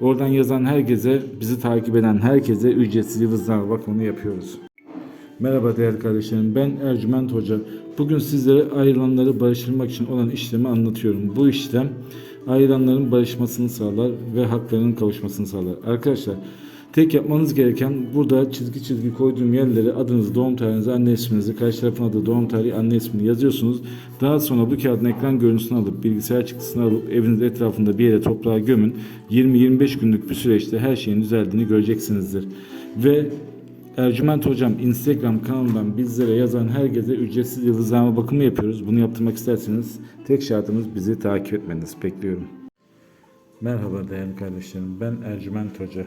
Oradan yazan herkese, bizi takip eden herkese ücretsiz yıldızname bakımını yapıyoruz. Merhaba değerli kardeşlerim, ben Ercüment Hoca. Bugün sizlere ayrılanları barıştırmak için olan işlemi anlatıyorum. Bu işlem ayrılanların barışmasını sağlar ve haklarının kavuşmasını sağlar. Arkadaşlar, tek yapmanız gereken burada çizgi çizgi koyduğum yerlere adınızı, doğum tarihinizi, anne isminizi, karşı tarafın adı, doğum tarihi, anne ismini yazıyorsunuz. Daha sonra bu kağıdın ekran görüntüsünü alıp, bilgisayar çıktısını alıp evinizin etrafında bir yere toprağa gömün. 20-25 günlük bir süreçte her şeyin düzeldiğini göreceksinizdir. Ve Ercüment Hocam Instagram kanalından bizlere yazan herkese ücretsiz yıldızlama bakımı yapıyoruz. Bunu yaptırmak isterseniz tek şartımız bizi takip etmeniz. Bekliyorum. Merhaba değerli kardeşlerim. Ben Ercüment Hoca.